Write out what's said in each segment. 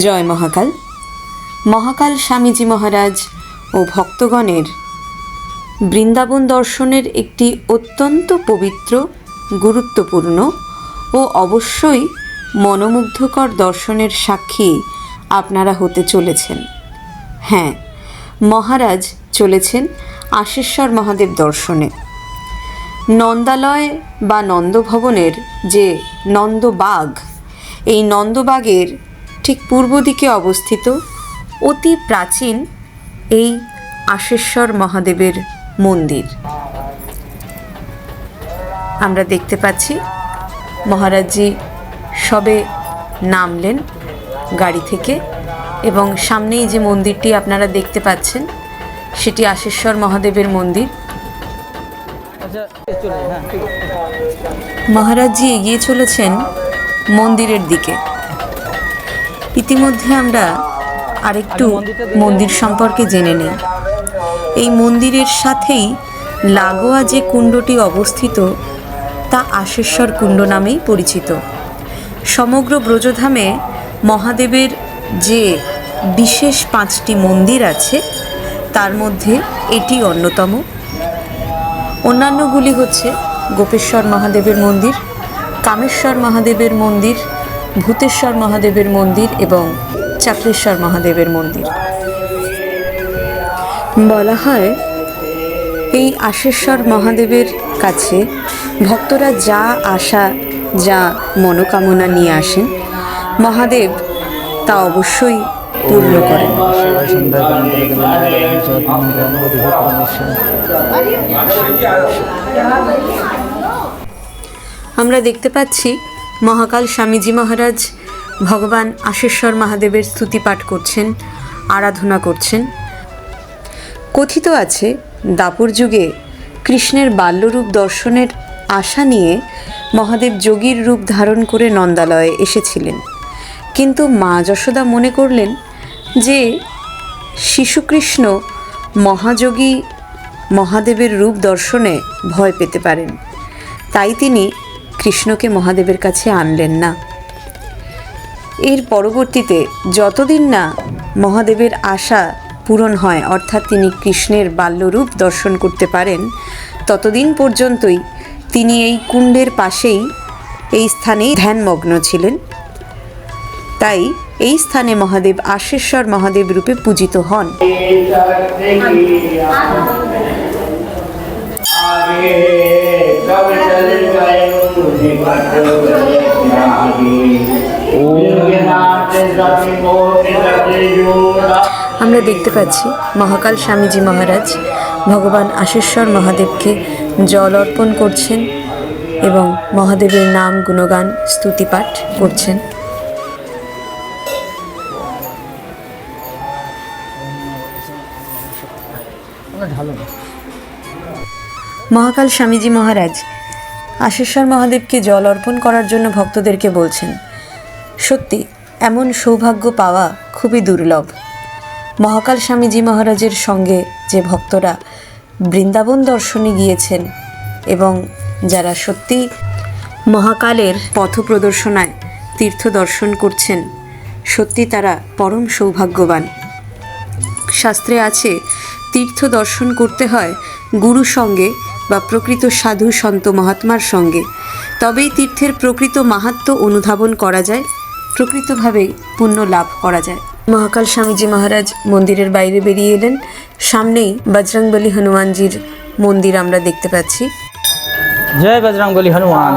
জয় মহাকাল। মহাকাল স্বামীজি মহারাজ ও ভক্তগণের বৃন্দাবন দর্শনের একটি অত্যন্ত পবিত্র, গুরুত্বপূর্ণ ও অবশ্যই মনোমুগ্ধকর দর্শনের সাক্ষী আপনারা হতে চলেছেন। হ্যাঁ মহারাজ চলেছেন আশেশ্বর মহাদেব দর্শনে। নন্দালয় বা নন্দভবনের যে নন্দবাগ, এই নন্দবাগের ঠিক পূর্ব দিকে অবস্থিত অতি প্রাচীন এই আশেশ্বর মহাদেবের মন্দির আমরা দেখতে পাচ্ছি মহারাজজি সবে নামলেন গাড়ি থেকে এবং সামনেই যে মন্দিরটি আপনারা দেখতে পাচ্ছেন, সেটি আশেশ্বর মহাদেবের মন্দির। মহারাজজি এগিয়ে চলেছেন মন্দিরের দিকে ইতিমধ্যে আমরা আরেকটু মন্দির সম্পর্কে জেনে নিই। এই মন্দিরের সাথেই লাগোয়া যে কুণ্ডটি অবস্থিত, তা আশেশ্বর কুণ্ড নামেই পরিচিত। সমগ্র ব্রজধামে মহাদেবের যে বিশেষ পাঁচটি মন্দির আছে, তার মধ্যে এটি অন্যতম। অন্যান্যগুলি হচ্ছে গোপেশ্বর মহাদেবের মন্দির, কামেশ্বর মহাদেবের মন্দির ভূতেশ্বর মহাদেবের মন্দির এবং চাকলেশ্বর মহাদেবের মন্দির। বলা হয়, এই আশেশ্বর মহাদেবের কাছে ভক্তরা যা আশা, যা মনোকামনা নিয়ে আসেন, মহাদেব তা অবশ্যই পূর্ণ করেন। আমরা দেখতে পাচ্ছি মহাকাল স্বামীজি মহারাজ, ভগবান আশেশ্বর মহাদেবের স্তুতি পাঠ করছেন, আরাধনা করছেন। কথিত আছে, দাপর যুগে কৃষ্ণের বাল্যরূপ দর্শনের আশা নিয়ে মহাদেব যোগীর রূপ ধারণ করে নন্দালয়ে এসেছিলেন। কিন্তু মা যশোদা মনে করলেন যে শিশুকৃষ্ণ মহাযোগী মহাদেবের রূপ দর্শনে ভয় পেতে পারেন। তাই তিনি কৃষ্ণকে মহাদেবের কাছে আনলেন না। এর পরবর্তীতে যতদিন না মহাদেবের আশা পূরণ হয়, অর্থাৎ তিনি কৃষ্ণের বাল্যরূপ দর্শন করতে পারেন, ততদিন পর্যন্তই তিনি এই কুণ্ডের পাশেই এই স্থানে ধ্যানমগ্ন ছিলেন। তাই এই স্থানে মহাদেব আশেশ্বর মহাদেব রূপে পূজিত হন। আগে আমরা দেখতে পাচ্ছি মহাকাল স্বামীজি মহারাজ। ভগবান আশেশ্বর মহাদেবকে জল অর্পণ করছেন এবং মহাদেবের নাম গুণগান স্তুতিপাঠ করছেন। মহাকাল স্বামীজি মহারাজ আশেশ্বর মহাদেবকে জল অর্পণ করার জন্য ভক্তদেরকে বলছেন, সত্যি, এমন সৌভাগ্য পাওয়া খুবই দুর্লভ। মহাকাল স্বামীজি মহারাজের সঙ্গে যে ভক্তরা বৃন্দাবন দর্শনে গিয়েছেন এবং যারা সত্যি মহাকালের পথ প্রদর্শনায় তীর্থ দর্শন করছেন, সত্যি তারা পরম সৌভাগ্যবান। শাস্ত্রে আছে, তীর্থ দর্শন করতে হয় গুরু সঙ্গে বা প্রকৃত সাধু সন্ত মহাত্মার সঙ্গে। তবেই তীর্থের প্রকৃত মাহাত্ম অনুধাবন করা যায় প্রকৃতভাবে পুণ্য লাভ করা যায়। মহাকাল স্বামীজি মহারাজ মন্দিরের বাইরে বেরিয়ে এলেন। সামনেই বজরংবলী হনুমানজির মন্দির আমরা দেখতে পাচ্ছি। জয় বজরং বলি হনুমান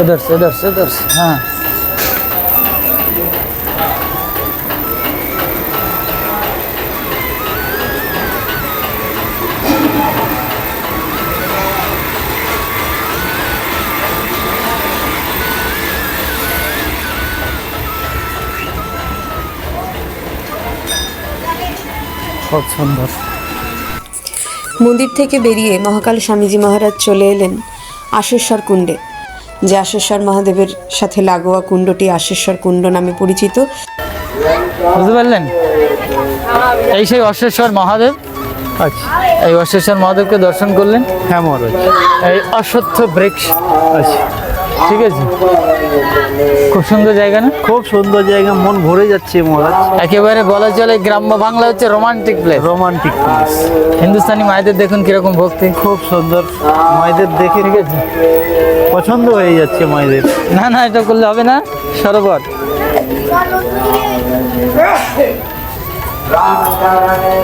इधर से इधर से इधर से हाँ बहुत सुंदर মন্দির থেকে বেরিয়ে মহাকাল স্বামীজি মহারাজ চলে এলেন আশেশ্বর কুণ্ডে যে আশেশ্বর মহাদেবের সাথে লাগোয়া কুণ্ডটি আশেশ্বর কুণ্ড নামে পরিচিত। বুঝতে পারলেন? এই সেই অশ্বরেশ্বর মহাদেব? আচ্ছা। এই অশ্বরেশ্বর মহাদেবকে দর্শন করলেন? হ্যাঁ মহারাজ। এই অশ্বত্থ বৃক্ষ। আচ্ছা। ঠিক আছে। খুব সুন্দর জায়গা না? খুব সুন্দর জায়গা মন ভরে যাচ্ছে মহারাজ। একেবারে বলা চলে গ্রাম্য বাংলা হচ্ছে romantic place romantic place Hindustani মায়েদের দেখুন কীরকম ভক্তি। খুব সুন্দর। মায়েদের দেখে ঠিক আছে। পছন্দ হয়ে যাচ্ছে মায়েদের। না না এটা করলে হবে না। সরোবর।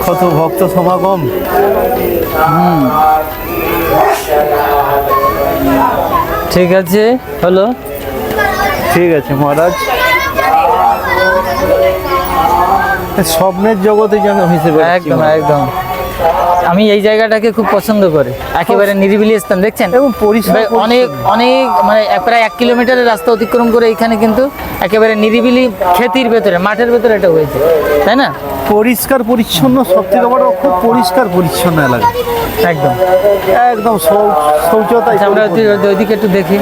কত ভক্ত সমাগম। ঠিক আছে হ্যালো ঠিক আছে মহারাজ। স্বপ্নের জগতে যেন হিসেবে একদম একদম। আমি এই জায়গাটাকে খুব পছন্দ করি। একেবারে নিরিবিলি স্থান দেখছেন? এবং পরিষ্কার অনেক অনেক মানে প্রায় এক কিলোমিটারের রাস্তা অতিক্রম করে এখানে কিন্তু একেবারে নিরিবিলি ক্ষেতির ভেতরে মাঠের ভেতরে এটা হয়েছে। তাই না? পরিষ্কার পরিচ্ছন্ন সব থেকে বড় খুব পরিষ্কার পরিচ্ছন্ন এলাকা। একদম। একদম শৌ- শৌচতায় আচ্ছা, আমরা ওইদিকে একটু দেখি।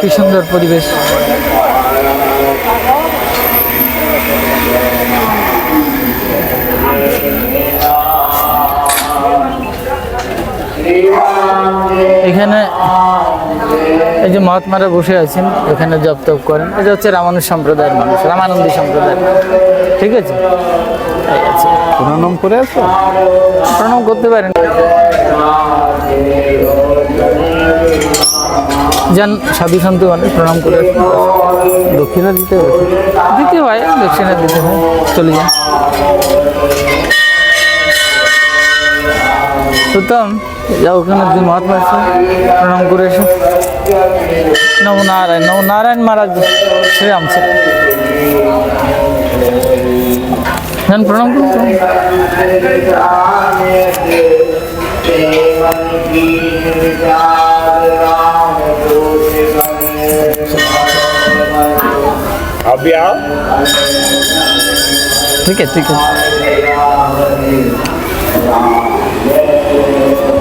কি সুন্দর পরিবেশ। মহাত্মারা বসে আছেন এখানে জপ তপ করেন। এটা হচ্ছে রামানুজ সম্প্রদায়ের মানুষ রামানন্দী সম্প্রদায়ের ঠিক আছে? প্রণাম করে আসো। প্রণাম করতে পারেন। যান সাধু সন্ত মানুষ প্রণাম করে দক্ষিণা দিতে হবে। দিতে হয় দক্ষিণা দিতে হয়। চলে যান। সুতরাং যাও ওখানে যে মহাত্মা আছে প্রণাম করে এসো নম নারায়ণ নম নারায়ণ মহারাজ শ্রীরাম শ্রী যান প্রণাম করুন প্রণাম। अभी आओ ठीक है ठीक है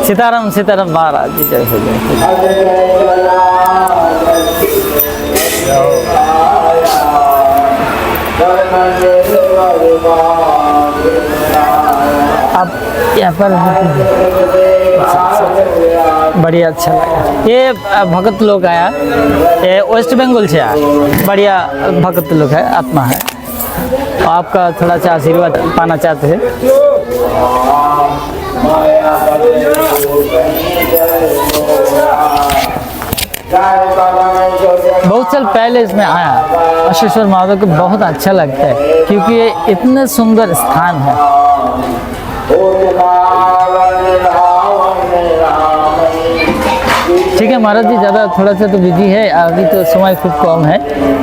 सीताराम सीताराम महाराज जी जय हो हो आप यहाँ पर बढ़िया अच्छा लगा। ये भगत लोग आया। ये वेस्ट बंगाल से आया। बढ़िया भगत लोग है, आत्मा है। आपका थोड़ा सा आशीर्वाद पाना चाहते हैं। बहुत साल पहले इसमें आया। अशेश्वर महादेव को बहुत अच्छा लगता है, क्योंकि ये इतना सुंदर स्थान है। ठीक है महाराज जी, ज़्यादा थोड़ा सा तो बिज़ी है, अभी तो समय खूब कम है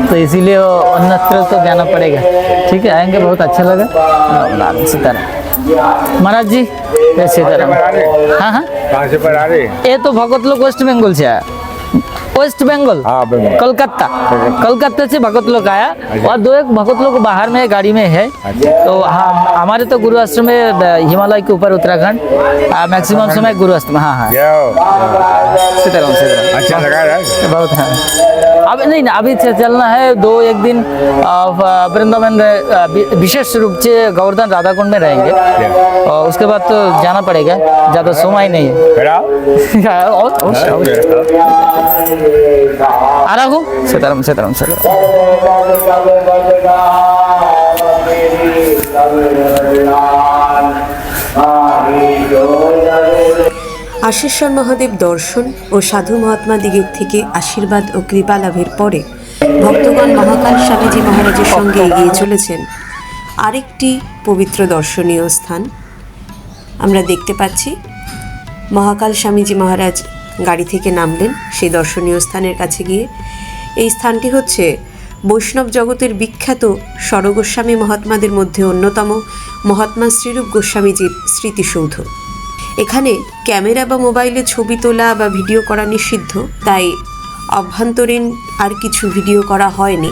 तो इसीलिए अन्यत्र तो जाना पड़ेगा। ठीक है, आएँगे, बहुत अच्छा लगा। सीताराम महाराज जी हाँ हाँ कहाँ से पर आ रहे ये तो भगत लोग वेस्ट बंगाल से आया। West Bengal Calcutta. कलकत्ता। से भगत लोग आया। और दो एक भगत लोग बाहर में गाड़ी में है। तो हाँ हमारे तो गुरु आश्रम में हिमालय के ऊपर उत्तराखंड। मैक्सिमम समय गुरु आश्रम। हाँ हाँ। सीताराम सीताराम। अच्छा लगा बहुत है। अभी नहीं ना अभी चलना है दो एक दिन वृंदावन में, विशेष रूप से गोवर्धन राधा कुंड में रहेंगे। और उसके बाद तो जाना पड़ेगा ज़्यादा समय नहीं है। और, और, आ रहा हूँ? सीताराम सीताराम सीताराम আশিশ্বর মহাদেব দর্শন ও সাধু মহাত্মা দিগের থেকে আশীর্বাদ ও কৃপা লাভের পরে ভক্তগণ মহাকাল স্বামীজি মহারাজের সঙ্গে এগিয়ে চলেছেন। আরেকটি পবিত্র দর্শনীয় স্থান। আমরা দেখতে পাচ্ছি, মহাকাল স্বামীজি মহারাজ গাড়ি থেকে নামলেন সেই দর্শনীয় স্থানের কাছে গিয়ে। এই স্থানটি হচ্ছে বৈষ্ণব জগতের বিখ্যাত স্বরগোস্বামী মহাত্মাদের মধ্যে অন্যতম মহাত্মা শ্রীরূপ গোস্বামীজির স্মৃতিসৌধ। এখানে ক্যামেরা বা মোবাইলে ছবি তোলা বা ভিডিও করা নিষিদ্ধ, তাই অভ্যন্তরীণ আর কিছু ভিডিও করা হয়নি।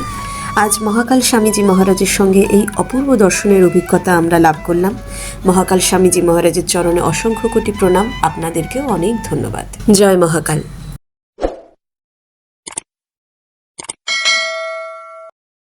আজ মহাকাল স্বামীজি মহারাজের সঙ্গে এই অপূর্ব দর্শনের অভিজ্ঞতা আমরা লাভ করলাম। মহাকাল স্বামীজি মহারাজের চরণে অসংখ্য কোটি প্রণাম। আপনাদেরকেও অনেক ধন্যবাদ। জয় মহাকাল।